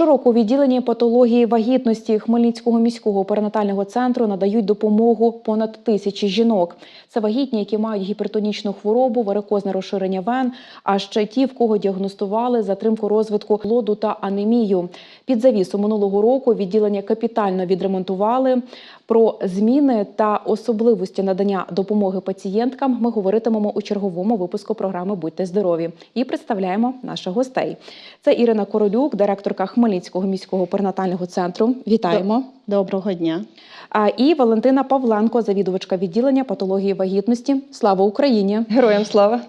Щороку у відділенні патології вагітності Хмельницького міського перинатального центру надають допомогу понад тисячі жінок. Це вагітні, які мають гіпертонічну хворобу, варикозне розширення вен, а ще ті, в кого діагностували затримку розвитку плоду та анемію. Під завісу минулого року відділення капітально відремонтували. Про зміни та особливості надання допомоги пацієнткам ми говоритимемо у черговому випуску програми Будьте здорові і представляємо наших гостей. Це Ірина Королюк, директорка Хмельницького міського перинатального центру. Вітаємо. Доброго дня. А і Валентина Павленко, завідувачка відділення патології вагітності. Слава Україні! Героям слава!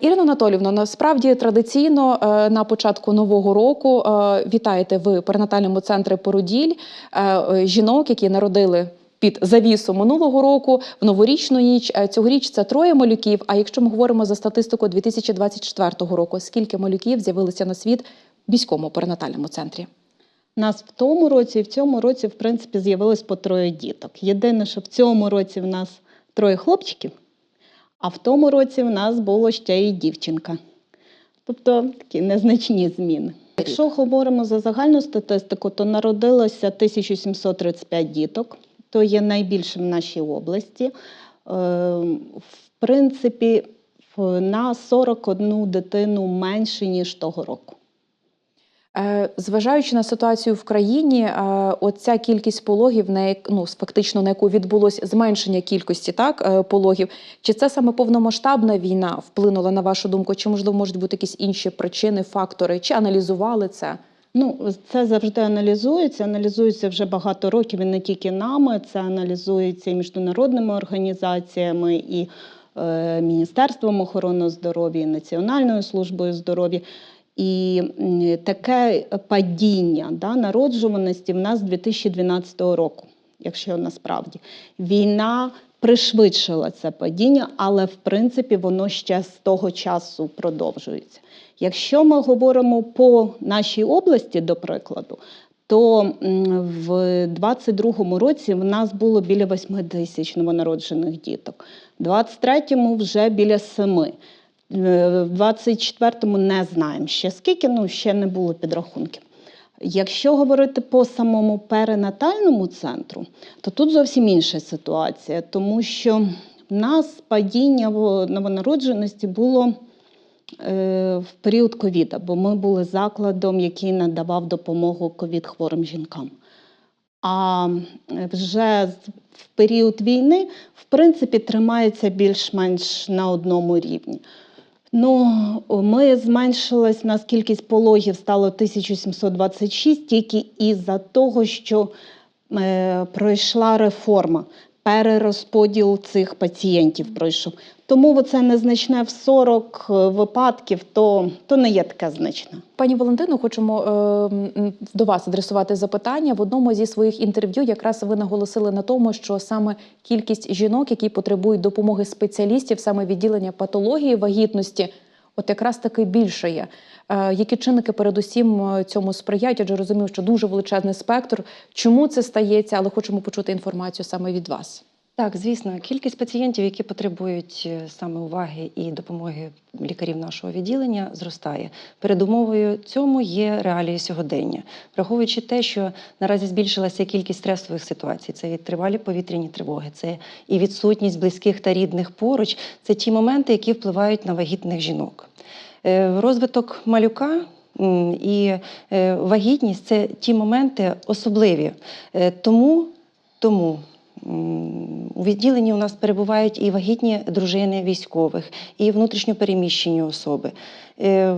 Ірина Анатолівна, насправді традиційно е, на початку нового року е, вітаєте в перинатальному центрі Породіль е, жінок, які народили. Під завісу минулого року в новорічну ніч цьогоріч це троє малюків. А якщо ми говоримо за статистику 2024 року, скільки малюків з'явилися на світ міському перинатальному центрі? Нас в тому році і в цьому році, в принципі, з'явилось по троє діток. Єдине, що в цьому році в нас троє хлопчиків, а в тому році в нас було ще і дівчинка. Тобто такі незначні зміни. Якщо говоримо за загальну статистику, то народилося 1735 діток, то є найбільше в нашій області. Е, В принципі, на 41 дитину менше, ніж того року. Е, Зважаючи на ситуацію в країні, е, оця кількість пологів, на ну, фактично на яку відбулось зменшення кількості так, е, пологів, чи це саме повномасштабна війна вплинула на вашу думку? Чи можливо можуть бути якісь інші причини, фактори? Чи аналізували це? Ну, це завжди аналізується. Аналізується вже багато років і не тільки нами. Це аналізується і міжнародними організаціями, і Міністерством охорони здоров'я, і Національною службою здоров'я. І таке падіння да, народжуваності в нас з 2012 року, якщо насправді війна пришвидшила це падіння, але в принципі воно ще з того часу продовжується. Якщо ми говоримо по нашій області, до прикладу, то в 22-му році в нас було біля 8 тисяч новонароджених діток, в 23-му вже біля 7. В 24-му не знаємо ще скільки, ну ще не було підрахунків. Якщо говорити по самому перинатальному центру, то тут зовсім інша ситуація, тому що в нас падіння новонародженості було е, в період ковіда, бо ми були закладом, який надавав допомогу ковід-хворим жінкам. А е, вже в період війни, в принципі, тримається більш-менш на одному рівні. Ну, ми зменшились, нас кількість пологів стало 1726 тільки із-за того, що е, пройшла реформа, перерозподіл цих пацієнтів пройшов. Тому це незначне в 40 випадків, то, то не є таке значне. Пані Валентину, хочемо е, до вас адресувати запитання. В одному зі своїх інтерв'ю якраз ви наголосили на тому, що саме кількість жінок, які потребують допомоги спеціалістів, саме відділення патології вагітності, от якраз таки більше є. Які чинники передусім е, цьому сприяють? Адже розумію, що дуже величезний спектр. Чому це стається? Але хочемо почути інформацію саме від вас. Так, звісно, кількість пацієнтів, які потребують е, саме уваги і допомоги лікарів нашого відділення, зростає. Передумовою цьому є реалії сьогодення, враховуючи те, що наразі збільшилася кількість стресових ситуацій. Це і тривалі повітряні тривоги, це і відсутність близьких та рідних поруч. Це ті моменти, які впливають на вагітних жінок. Е, Розвиток малюка. І е, вагітність це ті моменти особливі. Тому, тому у відділенні у нас перебувають і вагітні дружини військових, і внутрішньопереміщені особи. Е,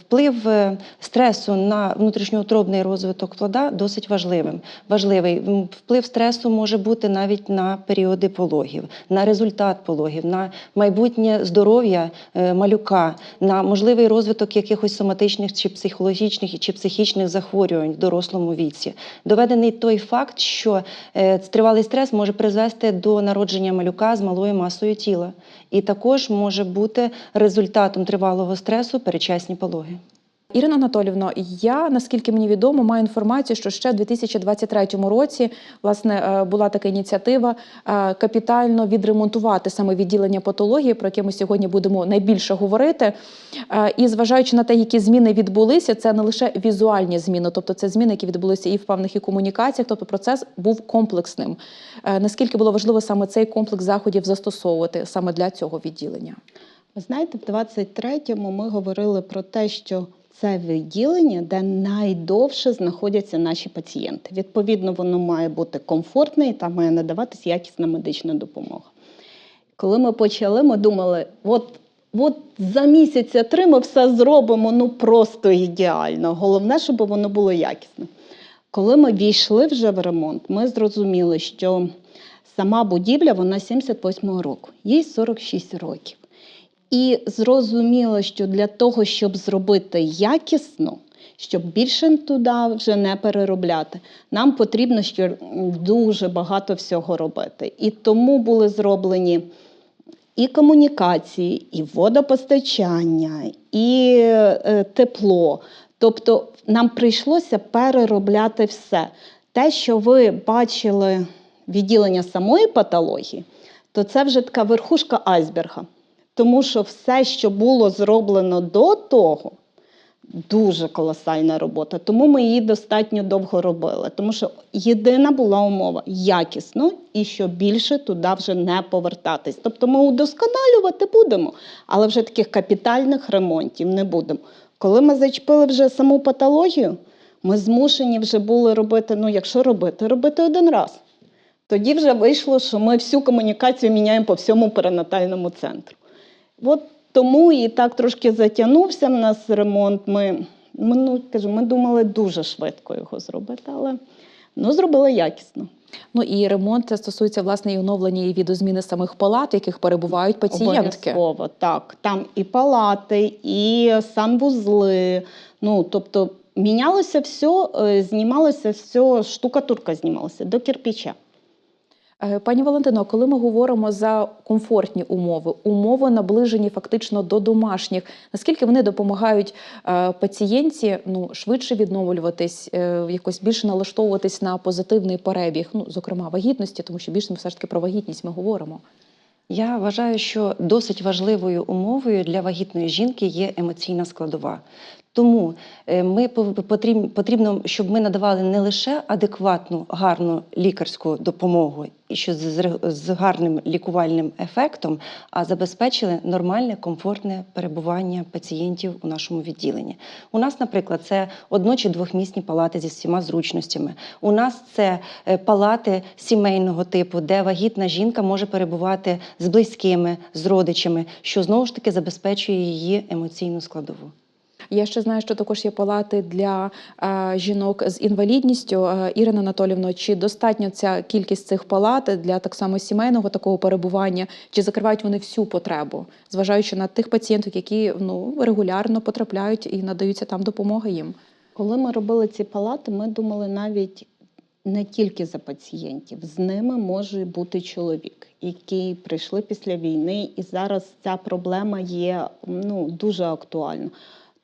Вплив е, стресу на внутрішньоутробний розвиток плода досить важливим. Важливий вплив стресу може бути навіть на періоди пологів, на результат пологів, на майбутнє здоров'я е, малюка, на можливий розвиток якихось соматичних чи психологічних чи психічних захворювань в дорослому віці. Доведений той факт, що тривалий стрес може призвести до народження малюка з малою масою тіла, і також може бути результатом тривалого стресу перечасні пологи. Ірина Анатолівна, я наскільки мені відомо, маю інформацію, що ще в 2023 році власне е, була така ініціатива е, капітально відремонтувати саме відділення патології, про яке ми сьогодні будемо найбільше говорити. Е, І зважаючи на те, які зміни відбулися, це не лише візуальні зміни, тобто це зміни, які відбулися і в певних і комунікаціях, тобто процес був комплексним. Наскільки було важливо саме цей комплекс заходів застосовувати саме для цього відділення? Ви знаєте, в 23-му ми говорили про те, що це відділення, де найдовше знаходяться наші пацієнти. Відповідно, воно має бути комфортне і там має надаватись якісна медична допомога. Коли ми почали, ми думали, от, от за місяця три ми все зробимо ну просто ідеально. Головне, щоб воно було якісне. Коли ми війшли вже в ремонт, ми зрозуміли, що сама будівля вона 78-го року, їй 46 років. І зрозуміло, що для того, щоб зробити якісно, щоб більше туди вже не переробляти, нам потрібно ще дуже багато всього робити. І тому були зроблені і комунікації, і водопостачання, і е, тепло. Тобто нам прийшлося переробляти все. Те, що ви бачили відділення самої патології, то це вже така верхушка айсберга. Тому що все, що було зроблено до того, дуже колосальна робота. Тому ми її достатньо довго робили. Тому що єдина була умова якісно і що більше туди вже не повертатись. Тобто ми удосконалювати будемо, але вже таких капітальних ремонтів не будемо. Коли ми зачепили вже саму патологію, ми змушені вже були робити, ну якщо робити, робити один раз. Тоді вже вийшло, що ми всю комунікацію міняємо по всьому перинатальному центру. От тому і так трошки затягнувся в нас ремонт. Ми, ми, ну, кажу, ми думали дуже швидко його зробити, але ну, зробили якісно. Ну і ремонт це стосується власне і оновлення і відозміни самих палат, в яких перебувають пацієнтки. Обов'язково, так. Там і палати, і санвузли. Ну, тобто мінялося все, знімалося все, штукатурка знімалася до кирпича. Е, Пані Валентино, коли ми говоримо за комфортні умови, умови наближені фактично до домашніх, наскільки вони допомагають е, пацієнтці ну швидше відновлюватись, е, якось більше налаштовуватись на позитивний перебіг, ну зокрема вагітності, тому що більше ми все ж таки про вагітність ми говоримо. Я вважаю, що досить важливою умовою для вагітної жінки є емоційна складова. Тому е, ми потрібно, щоб ми надавали не лише адекватну, гарну лікарську допомогу і що з, гарним лікувальним ефектом, а забезпечили нормальне, комфортне перебування пацієнтів у нашому відділенні. У нас, наприклад, це одно чи двохмісні палати зі всіма зручностями. У нас це е, палати сімейного типу, де вагітна жінка може перебувати з близькими, з родичами, що знову ж таки забезпечує її емоційну складову. Я ще знаю, що також є палати для е, жінок з інвалідністю. Е, Ірина Анатолівна, чи достатньо ця кількість цих палат для так само сімейного такого перебування, чи закривають вони всю потребу, зважаючи на тих пацієнток, які ну регулярно потрапляють і надаються там допомога їм? Коли ми робили ці палати, ми думали навіть не тільки за пацієнтів. З ними може бути чоловік, який прийшли після війни, і зараз ця проблема є ну, дуже актуальна.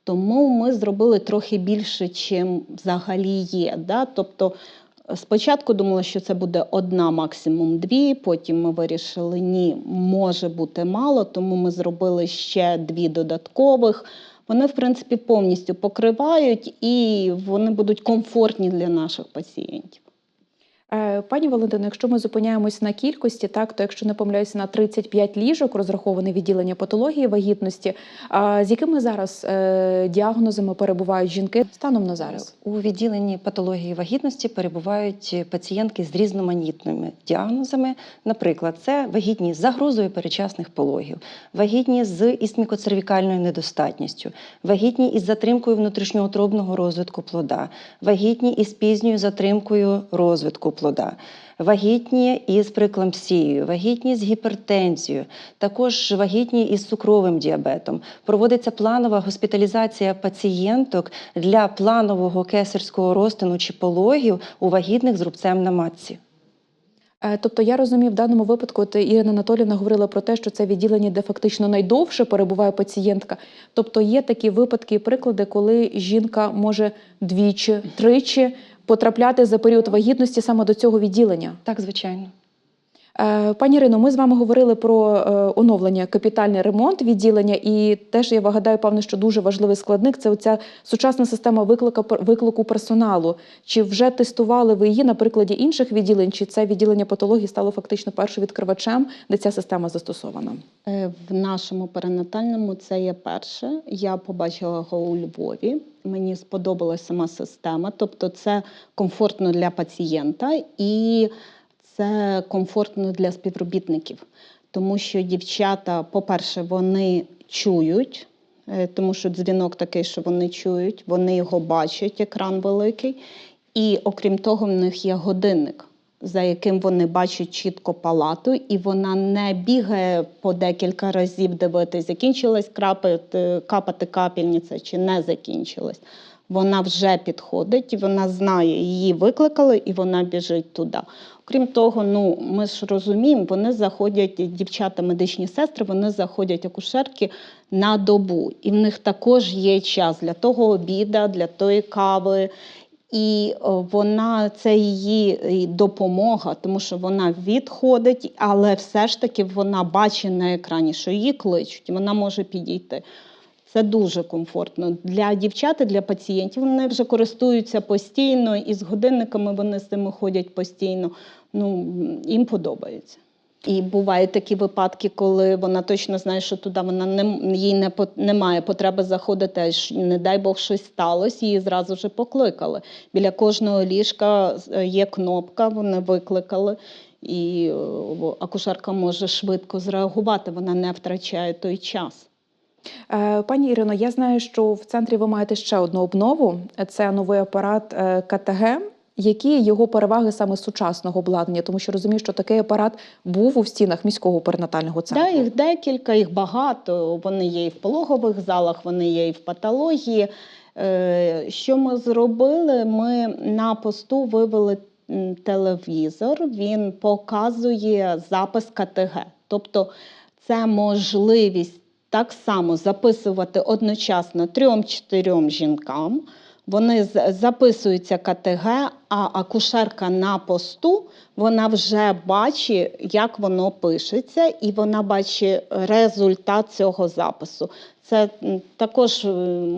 Тому ми зробили трохи більше, чим взагалі є. Да? Тобто спочатку думали, що це буде одна, максимум дві. Потім ми вирішили, ні, може бути мало, тому ми зробили ще дві додаткових. Вони, в принципі, повністю покривають і вони будуть комфортні для наших пацієнтів. Е, Пані Валентино, якщо ми зупиняємось на кількості, так то якщо не помиляюся, на 35 ліжок розраховане відділення патології вагітності. А з якими зараз е, діагнозами перебувають жінки станом на зараз? У відділенні патології вагітності перебувають пацієнтки з різноманітними діагнозами. Наприклад, це вагітні з загрозою перечасних пологів, вагітні з істмікоцервікальною недостатністю, вагітні із затримкою внутрішньоутробного розвитку плода, вагітні із пізньою затримкою розвитку плода. Вагітні із прикламсією, вагітні з гіпертензією, також вагітні із цукровим діабетом. Проводиться планова госпіталізація пацієнток для планового кесарського розтину чи пологів у вагітних з рубцем на матці. Е, Тобто я розумію, в даному випадку от Ірина Анатолівна говорила про те, що це відділення, де фактично найдовше перебуває пацієнтка. Тобто є такі випадки і приклади, коли жінка може двічі, тричі потрапляти за період вагітності саме до цього відділення. Так, звичайно. Е, Пані Ірино, ми з вами говорили про е, оновлення, капітальний ремонт відділення, і теж я вигадаю, певне, що дуже важливий складник це оця сучасна система виклика виклику персоналу. Чи вже тестували ви її на прикладі інших відділень? Чи це відділення патології стало фактично першим відкривачем, де ця система застосована? Е, В нашому перинатальному це є перше. Я побачила його у Львові. Мені сподобалася сама система, тобто це комфортно для пацієнта і це комфортно для співробітників, тому що дівчата, по-перше, вони чують, е, тому що дзвінок такий, що вони чують, вони його бачать, екран великий. І окрім того, в них є годинник, за яким вони бачать чітко палату, і вона не бігає по декілька разів дивитись, закінчилась крапати, капати капельниця чи не закінчилась. Вона вже підходить, вона знає, її викликали, і вона біжить туди. Крім того, ну ми ж розуміємо, вони заходять, дівчата, медичні сестри, вони заходять акушерки на добу, і в них також є час для того обіда, для тої кави. І вона це її допомога, тому що вона відходить, але все ж таки вона бачить на екрані, що її кличуть, і вона може підійти. Це дуже комфортно для дівчат, і для пацієнтів. Вони вже користуються постійно, і з годинниками вони з цими ходять постійно. Ну, їм подобається. І бувають такі випадки, коли вона точно знає, що туди вона не їй не немає потреби заходити, аж не дай Бог щось сталося, її зразу вже покликали. Біля кожного ліжка е, є кнопка, вони викликали, і е, акушерка може швидко зреагувати, вона не втрачає той час. Е, Пані Ірино, я знаю, що в центрі ви маєте ще одну обнову. Це новий апарат е, КТГ. Які його переваги саме сучасного обладнання? Тому що розумію, що такий апарат був у стінах міського перинатального центру. Да, їх декілька, їх багато. Вони є і в пологових залах, вони є і в патології. Е, Що ми зробили? Ми на посту вивели телевізор, він показує запис КТГ. Тобто це можливість так само записувати одночасно трьом-чотирьом жінкам. Вони записуються КТГ, а акушерка на посту вона вже бачить, як воно пишеться, і вона бачить результат цього запису. Це також е,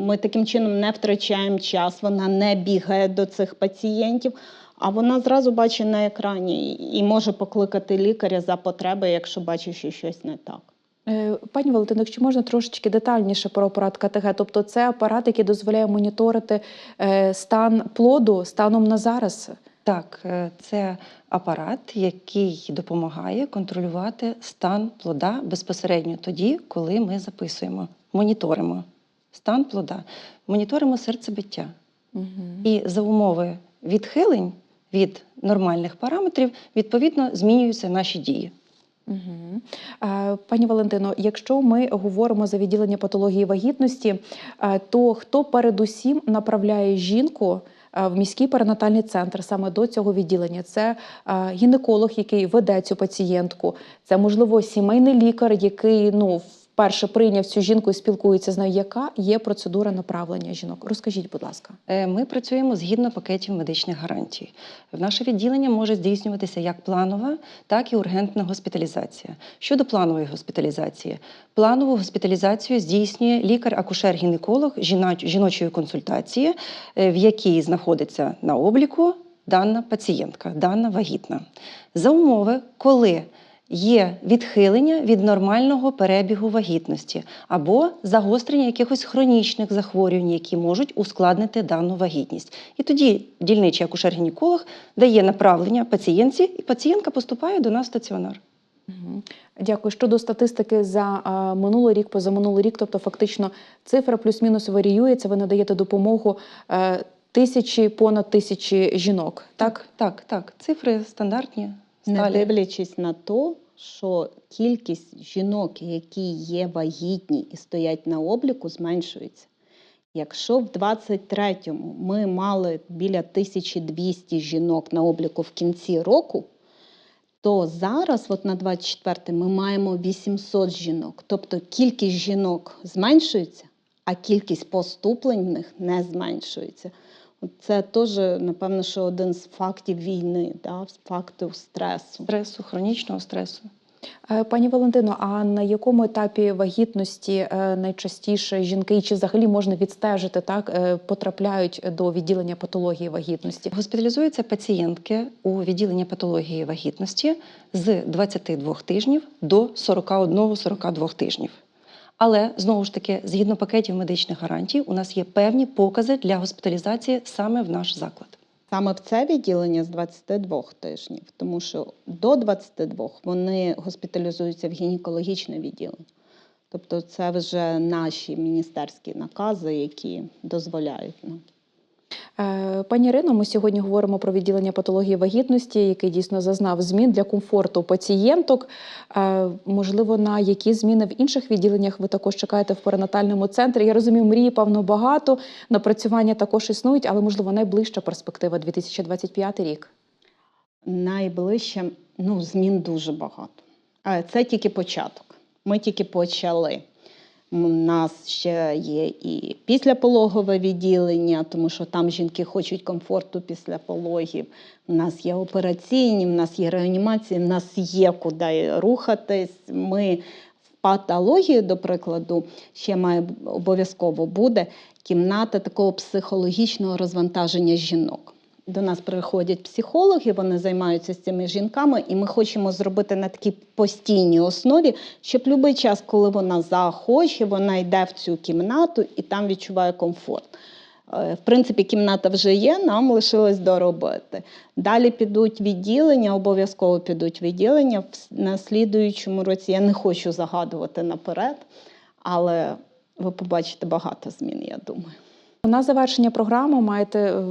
ми таким чином не втрачаємо час, вона не бігає до цих пацієнтів, а вона зразу бачить на екрані і може покликати лікаря за потреби, якщо бачить, що щось не так. Е, Пані Валентино, якщо можна трошечки детальніше про апарат КТГ, тобто це апарат, який дозволяє моніторити е, стан плоду станом на зараз. Так, е, це апарат, який допомагає контролювати стан плода безпосередньо тоді, коли ми записуємо, моніторимо стан плода, моніторимо серцебиття. Угу. І за умови відхилень від нормальних параметрів, відповідно, змінюються наші дії. Угу. Пані Валентино, якщо ми говоримо за відділення патології вагітності, е, то хто передусім направляє жінку е, в міський перинатальний центр саме до цього відділення? Це гінеколог, який веде цю пацієнтку, це можливо сімейний лікар, який ну вперше прийняв цю жінку і спілкується з нею. Яка є процедура направлення жінок? Розкажіть, будь ласка. Е, Ми працюємо згідно пакетів медичних гарантій. В наше відділення може здійснюватися як планова, так і ургентна госпіталізація. Щодо планової госпіталізації, планову госпіталізацію здійснює лікар-акушер-гінеколог жіночої консультації, е, в якій знаходиться на обліку дана пацієнтка, дана вагітна. За умови, коли Є відхилення від нормального перебігу вагітності або загострення якихось хронічних захворювань, які можуть ускладнити дану вагітність. І тоді дільничий акушер-гінеколог дає направлення пацієнтці, і пацієнтка поступає до нас в стаціонар. Дякую. Щодо статистики за а, минулий рік, позаминулий рік, тобто фактично цифра плюс-мінус варіюється. Ви надаєте допомогу е, тисячі, понад тисячі жінок. Так, Так, так, цифри стандартні. Не дивлячись на те, що кількість жінок, які є вагітні і стоять на обліку, зменшується. Якщо в 23-му ми мали біля 1200 жінок на обліку в кінці року, то зараз, от на 24 ми маємо 800 жінок. Тобто кількість жінок зменшується, а кількість поступлень в них не зменшується. Це теж, напевно, що один з фактів війни, да, фактів стресу. Стресу, хронічного стресу. Е, Пані Валентино, а на якому етапі вагітності е, найчастіше жінки, і чи взагалі можна відстежити, так е, потрапляють до відділення патології вагітності? Госпіталізуються пацієнтки у відділенні патології вагітності з 22 тижнів до 41-42 тижнів. Але знову ж таки, згідно пакетів медичних гарантій, у нас є певні покази для госпіталізації саме в наш заклад. Саме в це відділення з 22 тижнів, тому що до 22 вони госпіталізуються в гінекологічне відділення. Тобто це вже наші міністерські накази, які дозволяють нам. Е, Пані Ірино, ми сьогодні говоримо про відділення патології вагітності, який дійсно зазнав змін для комфорту пацієнток. Е, Можливо, на які зміни в інших відділеннях ви також чекаєте в перинатальному центрі? Я розумію, мрії, певно, багато. Напрацювання також існують, але можливо найближча перспектива 2025 рік. Найближче ну, змін дуже багато. А Це тільки початок. Ми тільки почали. У нас ще є і післяпологове відділення, тому що там жінки хочуть комфорту після пологів. У нас є операційні, в нас є реанімації, в нас є куди рухатись. Ми в патології, до прикладу, ще має обов'язково буде кімната такого психологічного розвантаження жінок. До нас приходять психологи, вони займаються з цими жінками, і ми хочемо зробити на такій постійній основі, щоб будь-який час, коли вона захоче, вона йде в цю кімнату і там відчуває комфорт. Е, В принципі, кімната вже є, нам лишилось доробити. Далі підуть відділення, обов'язково підуть відділення. В- слідуючому році я не хочу загадувати наперед, але ви побачите багато змін, я думаю. На завершення програми маєте е,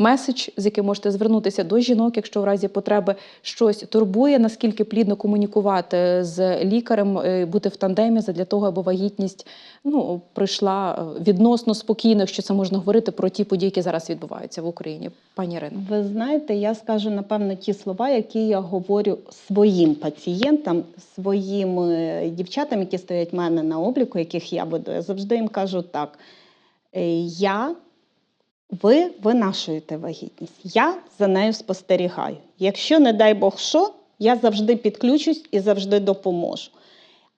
меседж, з яким можете звернутися до жінок, якщо в разі потреби щось турбує, наскільки плідно комунікувати з лікарем, е, бути в тандемі для того, аби вагітність ну, пройшла е, відносно спокійно, якщо це можна говорити про ті події, які зараз відбуваються в Україні. Пані Ірино. Ви знаєте, я скажу напевно ті слова, які я говорю своїм пацієнтам, своїм е, дівчатам, які стоять в мене на обліку, яких я веду. Я завжди їм кажу так: я, ви винашуєте вагітність, я за нею спостерігаю. Якщо, не дай Бог, що, я завжди підключусь і завжди допоможу.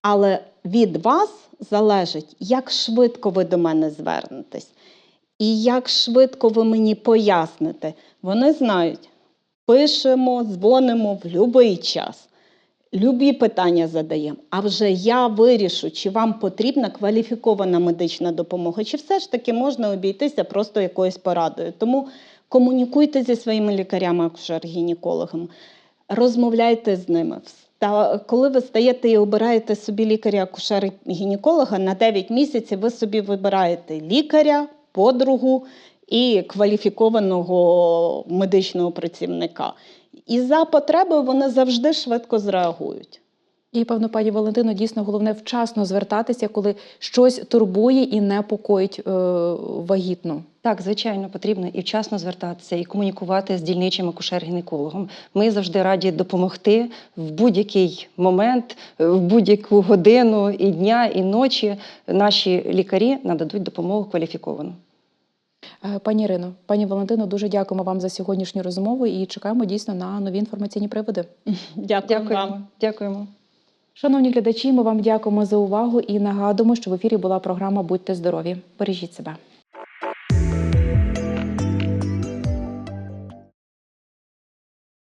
Але від вас залежить, як швидко ви до мене звернетесь. І як швидко ви мені поясните, вони знають, пишемо, дзвонимо в будь-який час. Любі питання задаємо. А вже я вирішу, чи вам потрібна кваліфікована медична допомога, чи все ж таки можна обійтися просто якоюсь порадою. Тому комунікуйте зі своїми лікарями, акушер-гінекологами, розмовляйте з ними. Вста- Коли ви стаєте і обираєте собі лікаря акушер-гінеколога, на 9 місяців ви собі вибираєте лікаря, подругу і кваліфікованого медичного працівника. І за потреби вони завжди швидко зреагують. І певно, пані Валентино, дійсно головне вчасно звертатися, коли щось турбує і непокоїть е, вагітну. Так, звичайно, потрібно і вчасно звертатися, і комунікувати з дільничим акушер-гінекологом. Ми завжди раді допомогти в будь-який момент, в будь-яку годину і дня, і ночі. Наші лікарі нададуть допомогу кваліфіковану. Е, Пані Ірино, пані Валентино, дуже дякуємо вам за сьогоднішню розмову і чекаємо дійсно на нові інформаційні приводи. Дякую Дякуємо. вам. Дякуємо. Шановні глядачі, ми вам дякуємо за увагу і нагадуємо, що в ефірі була програма Будьте здорові. Бережіть себе.